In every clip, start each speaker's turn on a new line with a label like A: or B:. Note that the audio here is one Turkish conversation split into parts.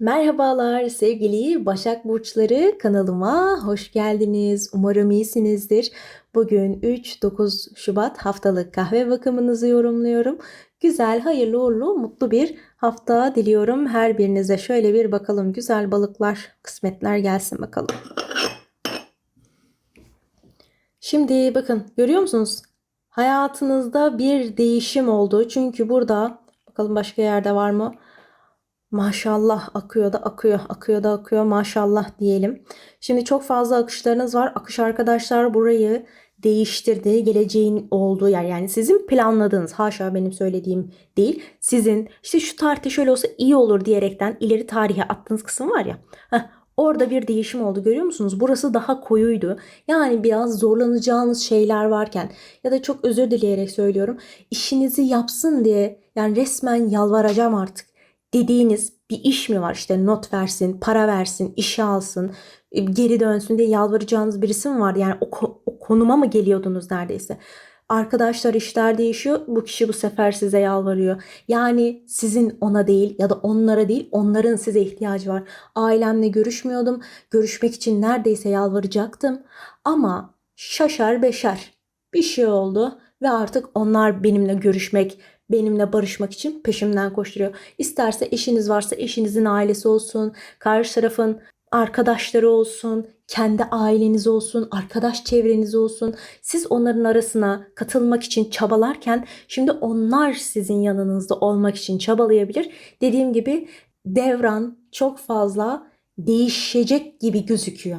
A: Merhabalar sevgili Başak Burçları kanalıma hoş geldiniz. Umarım iyisinizdir. Bugün 3-9 Şubat haftalık kahve bakımınızı yorumluyorum. Güzel, hayırlı uğurlu, mutlu bir hafta diliyorum. Her birinize şöyle bir bakalım. Güzel balıklar, kısmetler gelsin bakalım. Şimdi bakın görüyor musunuz? Hayatınızda bir değişim oldu. Çünkü burada bakalım başka yerde var mı? Maşallah akıyor da akıyor, akıyor da akıyor maşallah diyelim. Şimdi çok fazla akışlarınız var. Akış arkadaşlar burayı değiştirdi. Geleceğin olduğu yer yani sizin planladığınız haşa benim söylediğim değil. Sizin işte şu tarihte şöyle olsa iyi olur diyerekten ileri tarihe attığınız kısım var ya. Heh, orada bir değişim oldu görüyor musunuz? Burası daha koyuydu. Yani biraz zorlanacağınız şeyler varken ya da çok özür dileyerek söylüyorum. işinizi yapsın diye yani resmen yalvaracağım artık dediğiniz bir iş mi var? İşte not versin, para versin, işe alsın, e, geri dönsün diye yalvaracağınız birisi mi var? Yani o, o konuma mı geliyordunuz neredeyse? Arkadaşlar işler değişiyor. Bu kişi bu sefer size yalvarıyor. Yani sizin ona değil ya da onlara değil onların size ihtiyacı var. Ailemle görüşmüyordum. Görüşmek için neredeyse yalvaracaktım. Ama şaşar beşer bir şey oldu ve artık onlar benimle görüşmek, benimle barışmak için peşimden koşturuyor. İsterse eşiniz varsa eşinizin ailesi olsun, karşı tarafın arkadaşları olsun, kendi aileniz olsun, arkadaş çevreniz olsun. Siz onların arasına katılmak için çabalarken şimdi onlar sizin yanınızda olmak için çabalayabilir. Dediğim gibi devran çok fazla değişecek gibi gözüküyor.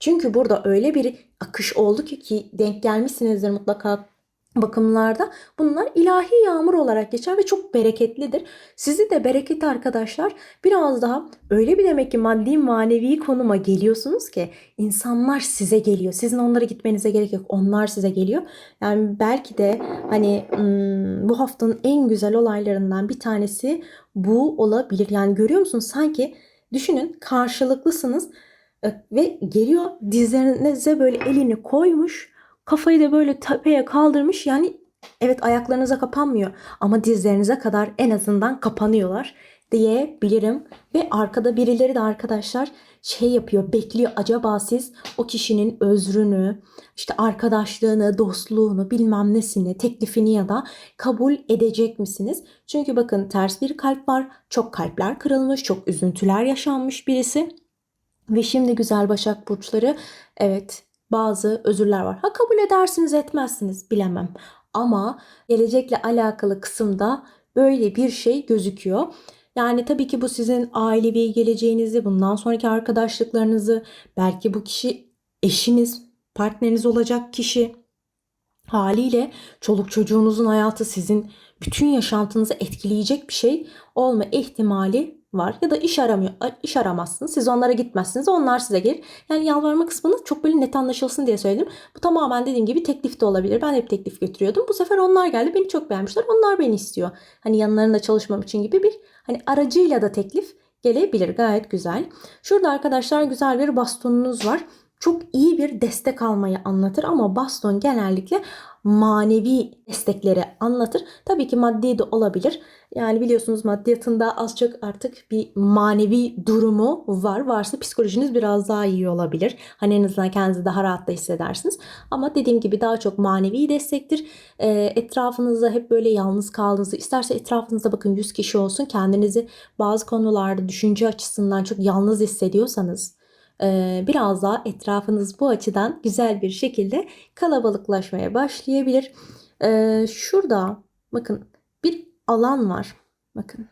A: Çünkü burada öyle bir akış oldu ki ki denk gelmişsinizdir mutlaka bakımlarda. Bunlar ilahi yağmur olarak geçer ve çok bereketlidir. Sizi de bereketli arkadaşlar biraz daha öyle bir demek ki maddi manevi konuma geliyorsunuz ki insanlar size geliyor. Sizin onlara gitmenize gerek yok. Onlar size geliyor. Yani belki de hani hmm, bu haftanın en güzel olaylarından bir tanesi bu olabilir. Yani görüyor musunuz sanki düşünün karşılıklısınız e, ve geliyor dizlerinize böyle elini koymuş Kafayı da böyle tepeye kaldırmış. Yani evet ayaklarınıza kapanmıyor ama dizlerinize kadar en azından kapanıyorlar diyebilirim. Ve arkada birileri de arkadaşlar şey yapıyor, bekliyor. Acaba siz o kişinin özrünü, işte arkadaşlığını, dostluğunu, bilmem nesini, teklifini ya da kabul edecek misiniz? Çünkü bakın ters bir kalp var. Çok kalpler kırılmış, çok üzüntüler yaşanmış birisi. Ve şimdi güzel Başak Burçları evet bazı özürler var. Ha kabul edersiniz etmezsiniz bilemem. Ama gelecekle alakalı kısımda böyle bir şey gözüküyor. Yani tabii ki bu sizin ailevi geleceğinizi, bundan sonraki arkadaşlıklarınızı, belki bu kişi eşiniz, partneriniz olacak kişi haliyle çoluk çocuğunuzun hayatı sizin bütün yaşantınızı etkileyecek bir şey olma ihtimali var ya da iş aramıyor iş aramazsınız. Siz onlara gitmezsiniz. Onlar size gelir. Yani yalvarma kısmını çok böyle net anlaşılsın diye söyledim. Bu tamamen dediğim gibi teklif de olabilir. Ben hep teklif götürüyordum. Bu sefer onlar geldi. Beni çok beğenmişler. Onlar beni istiyor. Hani yanlarında çalışmam için gibi bir hani aracıyla da teklif gelebilir. Gayet güzel. Şurada arkadaşlar güzel bir bastonunuz var çok iyi bir destek almayı anlatır ama baston genellikle manevi destekleri anlatır. Tabii ki maddi de olabilir. Yani biliyorsunuz maddiyatında az çok artık bir manevi durumu var. Varsa psikolojiniz biraz daha iyi olabilir. Hani en azından kendinizi daha rahat da hissedersiniz. Ama dediğim gibi daha çok manevi destektir. E, etrafınızda hep böyle yalnız kaldığınızı isterse etrafınızda bakın 100 kişi olsun kendinizi bazı konularda düşünce açısından çok yalnız hissediyorsanız biraz daha etrafınız bu açıdan güzel bir şekilde kalabalıklaşmaya başlayabilir. Ee, şurada bakın bir alan var. Bakın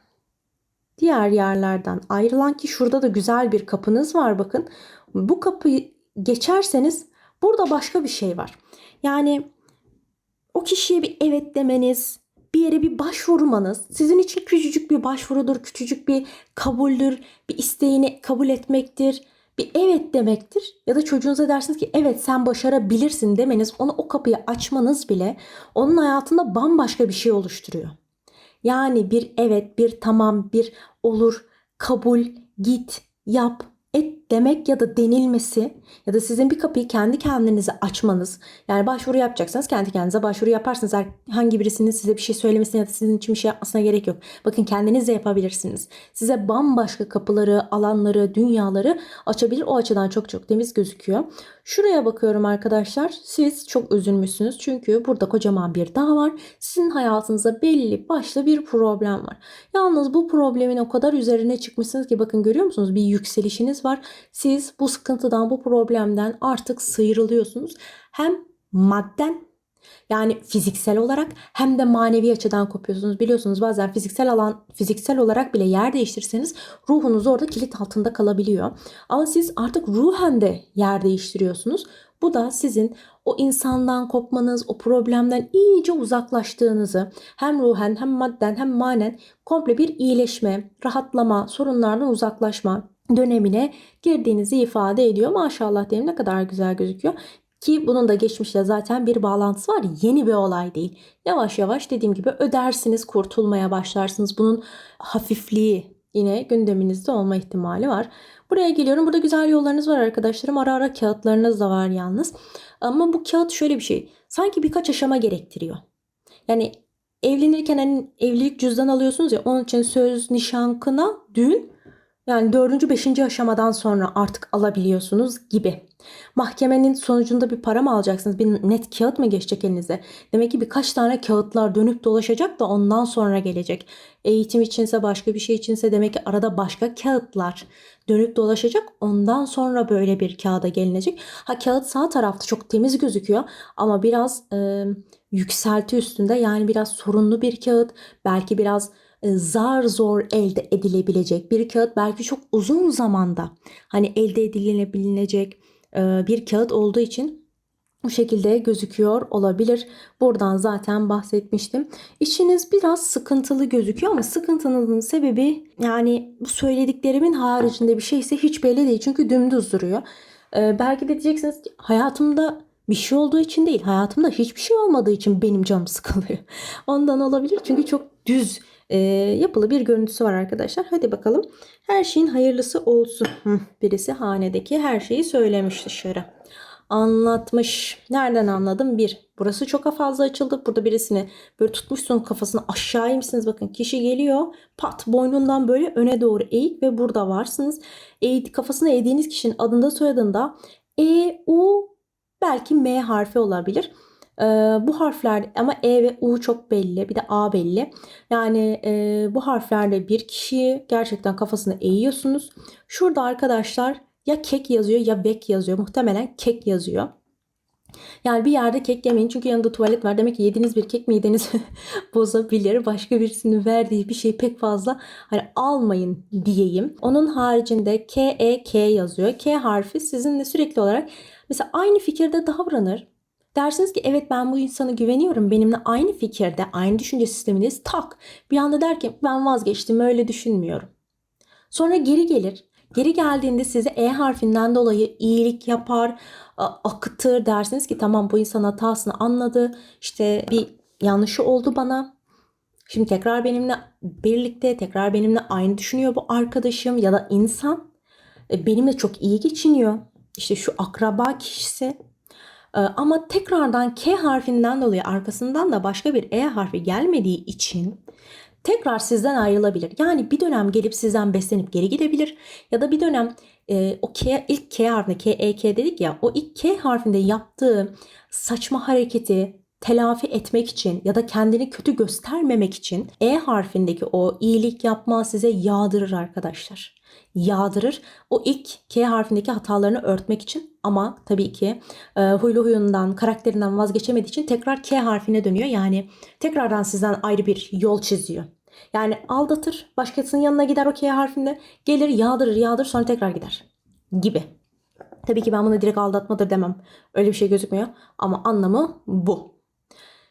A: diğer yerlerden ayrılan ki şurada da güzel bir kapınız var bakın. Bu kapıyı geçerseniz burada başka bir şey var. Yani o kişiye bir evet demeniz, bir yere bir başvurmanız sizin için küçücük bir başvurudur, küçücük bir kabuldür, bir isteğini kabul etmektir bir evet demektir. Ya da çocuğunuza dersiniz ki evet sen başarabilirsin demeniz onu o kapıyı açmanız bile onun hayatında bambaşka bir şey oluşturuyor. Yani bir evet, bir tamam, bir olur, kabul, git, yap, et demek ya da denilmesi ya da sizin bir kapıyı kendi kendinize açmanız yani başvuru yapacaksanız kendi kendinize başvuru yaparsınız. Herhangi birisinin size bir şey söylemesine ya da sizin için bir şey yapmasına gerek yok. Bakın kendiniz de yapabilirsiniz. Size bambaşka kapıları, alanları, dünyaları açabilir. O açıdan çok çok temiz gözüküyor. Şuraya bakıyorum arkadaşlar. Siz çok üzülmüşsünüz. Çünkü burada kocaman bir dağ var. Sizin hayatınızda belli başlı bir problem var. Yalnız bu problemin o kadar üzerine çıkmışsınız ki bakın görüyor musunuz? Bir yükselişiniz var. Siz bu sıkıntıdan, bu problemden artık sıyrılıyorsunuz. Hem madden yani fiziksel olarak hem de manevi açıdan kopuyorsunuz. Biliyorsunuz bazen fiziksel alan fiziksel olarak bile yer değiştirseniz ruhunuz orada kilit altında kalabiliyor. Ama siz artık ruhen de yer değiştiriyorsunuz. Bu da sizin o insandan kopmanız, o problemden iyice uzaklaştığınızı hem ruhen hem madden hem manen komple bir iyileşme, rahatlama, sorunlardan uzaklaşma dönemine girdiğinizi ifade ediyor. Maşallah diyeyim ne kadar güzel gözüküyor. Ki bunun da geçmişle zaten bir bağlantısı var. Yeni bir olay değil. Yavaş yavaş dediğim gibi ödersiniz, kurtulmaya başlarsınız. Bunun hafifliği yine gündeminizde olma ihtimali var. Buraya geliyorum. Burada güzel yollarınız var arkadaşlarım. Ara ara kağıtlarınız da var yalnız. Ama bu kağıt şöyle bir şey. Sanki birkaç aşama gerektiriyor. Yani evlenirken hani evlilik cüzdan alıyorsunuz ya onun için söz, nişan, kına, düğün yani dördüncü, beşinci aşamadan sonra artık alabiliyorsunuz gibi. Mahkemenin sonucunda bir para mı alacaksınız? Bir net kağıt mı geçecek elinize? Demek ki birkaç tane kağıtlar dönüp dolaşacak da ondan sonra gelecek. Eğitim içinse başka bir şey içinse demek ki arada başka kağıtlar dönüp dolaşacak. Ondan sonra böyle bir kağıda gelinecek. Ha kağıt sağ tarafta çok temiz gözüküyor ama biraz e, yükselti üstünde yani biraz sorunlu bir kağıt. Belki biraz zar zor elde edilebilecek bir kağıt belki çok uzun zamanda hani elde edilebilecek e, bir kağıt olduğu için bu şekilde gözüküyor olabilir. Buradan zaten bahsetmiştim. İçiniz biraz sıkıntılı gözüküyor ama sıkıntınızın sebebi yani bu söylediklerimin haricinde bir şeyse hiç belli değil. Çünkü dümdüz duruyor. Ee, belki de diyeceksiniz ki hayatımda bir şey olduğu için değil. Hayatımda hiçbir şey olmadığı için benim canım sıkılıyor. Ondan olabilir. Çünkü çok düz e, yapılı bir görüntüsü var arkadaşlar. Hadi bakalım. Her şeyin hayırlısı olsun. Hı, birisi hanedeki her şeyi söylemiş dışarı. Anlatmış. Nereden anladım? Bir. Burası çok fazla açıldı. Burada birisini böyle tutmuşsun kafasını aşağı inmişsiniz. Bakın kişi geliyor. Pat boynundan böyle öne doğru eğik ve burada varsınız. Eğik, kafasını eğdiğiniz kişinin adında soyadında E, U belki M harfi olabilir. Bu harfler ama E ve U çok belli. Bir de A belli. Yani e, bu harflerle bir kişiyi gerçekten kafasını eğiyorsunuz. Şurada arkadaşlar ya kek yazıyor ya bek yazıyor. Muhtemelen kek yazıyor. Yani bir yerde kek yemeyin çünkü yanında tuvalet var. Demek ki yediğiniz bir kek midenizi bozabilir. Başka birisinin verdiği bir şey pek fazla hani almayın diyeyim. Onun haricinde K, E, K yazıyor. K harfi sizinle sürekli olarak mesela aynı fikirde davranır. Dersiniz ki evet ben bu insana güveniyorum. Benimle aynı fikirde, aynı düşünce sistemindeyiz. Tak bir anda der ki ben vazgeçtim öyle düşünmüyorum. Sonra geri gelir. Geri geldiğinde size E harfinden dolayı iyilik yapar, akıtır dersiniz ki tamam bu insan hatasını anladı. İşte bir yanlışı oldu bana. Şimdi tekrar benimle birlikte, tekrar benimle aynı düşünüyor bu arkadaşım ya da insan. E, benimle çok iyi geçiniyor. İşte şu akraba kişisi ama tekrardan K harfinden dolayı arkasından da başka bir E harfi gelmediği için tekrar sizden ayrılabilir. Yani bir dönem gelip sizden beslenip geri gidebilir ya da bir dönem e, o K, ilk K harfinde K, E, K dedik ya o ilk K harfinde yaptığı saçma hareketi telafi etmek için ya da kendini kötü göstermemek için E harfindeki o iyilik yapma size yağdırır arkadaşlar yağdırır. O ilk K harfindeki hatalarını örtmek için ama tabii ki e, huylu huyundan, karakterinden vazgeçemediği için tekrar K harfine dönüyor. Yani tekrardan sizden ayrı bir yol çiziyor. Yani aldatır, başkasının yanına gider o K harfinde, gelir yağdırır yağdırır sonra tekrar gider gibi. Tabii ki ben bunu direkt aldatmadır demem. Öyle bir şey gözükmüyor ama anlamı bu.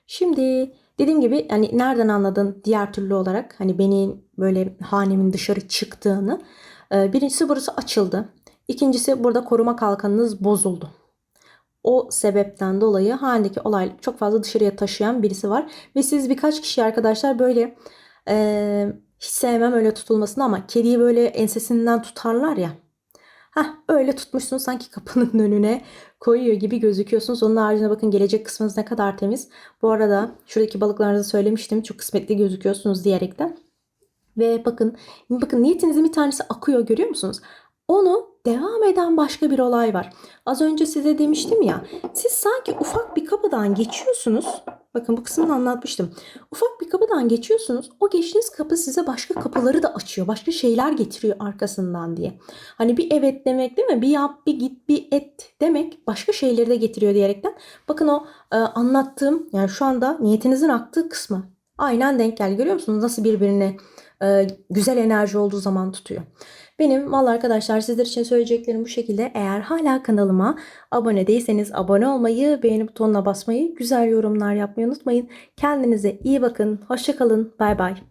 A: Şimdi dediğim gibi yani nereden anladın diğer türlü olarak hani beni böyle hanemin dışarı çıktığını birincisi burası açıldı. İkincisi burada koruma kalkanınız bozuldu. O sebepten dolayı halindeki olay çok fazla dışarıya taşıyan birisi var. Ve siz birkaç kişi arkadaşlar böyle e, hiç sevmem öyle tutulmasını ama kediyi böyle ensesinden tutarlar ya. Heh, öyle tutmuşsunuz sanki kapının önüne koyuyor gibi gözüküyorsunuz. Onun haricinde bakın gelecek kısmınız ne kadar temiz. Bu arada şuradaki balıklarınızı söylemiştim. Çok kısmetli gözüküyorsunuz diyerekten. Ve bakın, bakın niyetinizin bir tanesi akıyor görüyor musunuz? Onu devam eden başka bir olay var. Az önce size demiştim ya, siz sanki ufak bir kapıdan geçiyorsunuz. Bakın bu kısmını anlatmıştım. Ufak bir kapıdan geçiyorsunuz. O geçtiğiniz kapı size başka kapıları da açıyor. Başka şeyler getiriyor arkasından diye. Hani bir evet demek değil mi? Bir yap, bir git, bir et demek başka şeyleri de getiriyor diyerekten. Bakın o e, anlattığım yani şu anda niyetinizin aktığı kısmı aynen denk geldi. Görüyor musunuz nasıl birbirine e, güzel enerji olduğu zaman tutuyor. Benim valla arkadaşlar sizler için söyleyeceklerim bu şekilde. Eğer hala kanalıma abone değilseniz abone olmayı, beğeni butonuna basmayı, güzel yorumlar yapmayı unutmayın. Kendinize iyi bakın. Hoşçakalın. Bay bay.